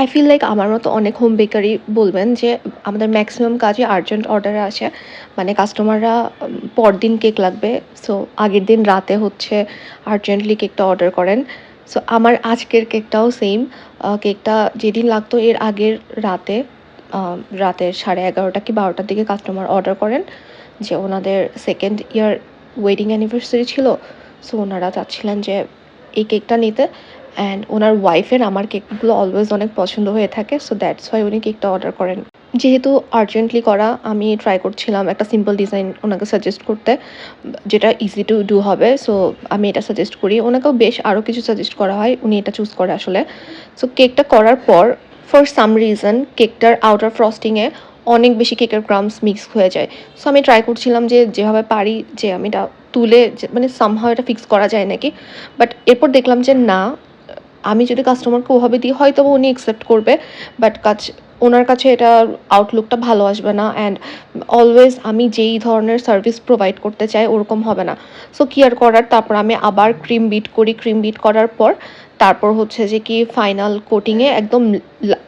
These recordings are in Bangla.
আই ফিল লাইক আমার মতো অনেক হোম বেকারি বলবেন যে আমাদের ম্যাক্সিমাম কাজে আর্জেন্ট অর্ডার আছে মানে কাস্টমাররা পরদিন কেক লাগবে। সো আগের দিন রাতে হচ্ছে আর্জেন্টলি কেকটা অর্ডার করেন। সো আমার আজকের কেকটাও সেম কেকটা যেদিন লাগতো এর আগের রাতে রাতে সাড়ে এগারোটা কি বারোটার দিকে কাস্টমার অর্ডার করেন যে ওনাদের সেকেন্ড ইয়ার ওয়েডিং অ্যানিভার্সারি ছিল। সো ওনারা চাচ্ছিলেন যে এই কেকটা নিতে। অ্যান্ড ওনার ওয়াইফের আমার কেকগুলো অলওয়েজ অনেক পছন্দ হয়ে থাকে সো দ্যাটস ওয়াই উনি কেকটা অর্ডার করেন। যেহেতু আর্জেন্টলি করা, আমি ট্রাই করছিলাম একটা সিম্পল ডিজাইন ওনাকে সাজেস্ট করতে, যেটা ইজি টু ডু হবে সো আমি এটা সাজেস্ট করি। ওনাকেও বেশ আরও কিছু সাজেস্ট করা হয়, উনি এটা চুজ করে আসলে। সো কেকটা করার পর ফর সাম রিজন কেকটার আউটার ফ্রস্টিংয়ে অনেক বেশি কেকের ক্রামস মিক্স হয়ে যায়। সো আমি ট্রাই করছিলাম যে, যেভাবে পারি, যে আমি এটা তুলে মানে সামহাও এটা ফিক্স করা যায় নাকি। বাট এরপর দেখলাম যে, না আমি যদি কাস্টমারকে ওভাবে দিই হয়তো উনি অ্যাকসেপ্ট করবে বাট কাজ, ওনার কাছে এটা আউটলুকটা ভালো আসবে না অ্যান্ড অলওয়েজ আমি যেই ধরনের সার্ভিস প্রোভাইড করতে চাই, ওরকম হবে না। সো কি আর করার, তারপর আমি আবার ক্রিম বিট করি ক্রিম বিট করার পর, তারপর হচ্ছে যে কি ফাইনাল কোটিংয়ে একদম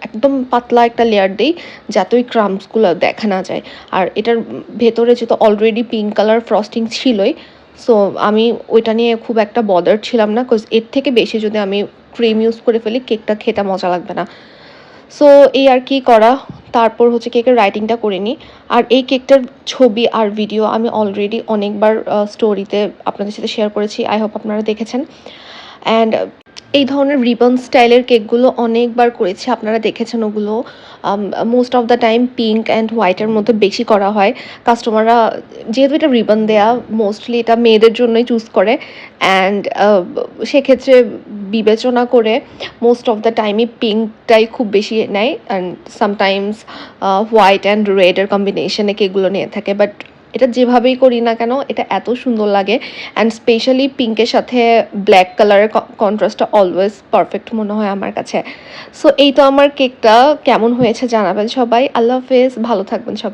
একদম পাতলা একটা লেয়ার দিই, যাতে ওই ক্রামসগুলো দেখা না যায়। আর এটার ভেতরে যেহেতু অলরেডি পিঙ্ক কালার ফ্রস্টিং ছিলই সো আমি ওইটা নিয়ে খুব একটা বদার ছিলাম না বিকজ এর থেকে বেশি যদি আমি ক্রিম ইউজ করে ফেলি কেকটা খেতে মজা লাগবে না। সো এই আর কি করা? তারপর হচ্ছে কেকের রাইটিংটা করে নিই আর এই কেকটার ছবি আর ভিডিও আমি অলরেডি অনেকবার স্টোরিতে আপনাদের সাথে শেয়ার করেছি। আই হোপ আপনারা দেখেছেন। অ্যান্ড এই ধরনের রিবন স্টাইলের কেকগুলো অনেকবার করেছি, আপনারা দেখেছেন ওগুলো। Most of the time pink and হোয়াইটের মধ্যে বেশি করা হয়। কাস্টমাররা যেহেতু এটা রিবন দেয়া মোস্টলি এটা মেয়েদের জন্যই চুজ করে। অ্যান্ড সেক্ষেত্রে বিবেচনা করে মোস্ট অফ দ্য টাইমই পিঙ্কটাই খুব বেশি নেয়। অ্যান্ড সামটাইমস হোয়াইট অ্যান্ড রেডের কম্বিনেশনে কেকগুলো নিয়ে থাকে। বাট এটা যেভাবেই করি না কেন, এটা এত সুন্দর লাগে। অ্যান্ড স্পেশালি পিঙ্কের সাথে ব্ল্যাক কালারের কন্ট্রাস্টটা অলওয়েজ পারফেক্ট মনে হয় আমার কাছে। সো এই তো আমার কেকটা কেমন হয়েছে জানাবেন সবাই। আল্লাহ হাফেজ ভালো থাকবেন সবাই।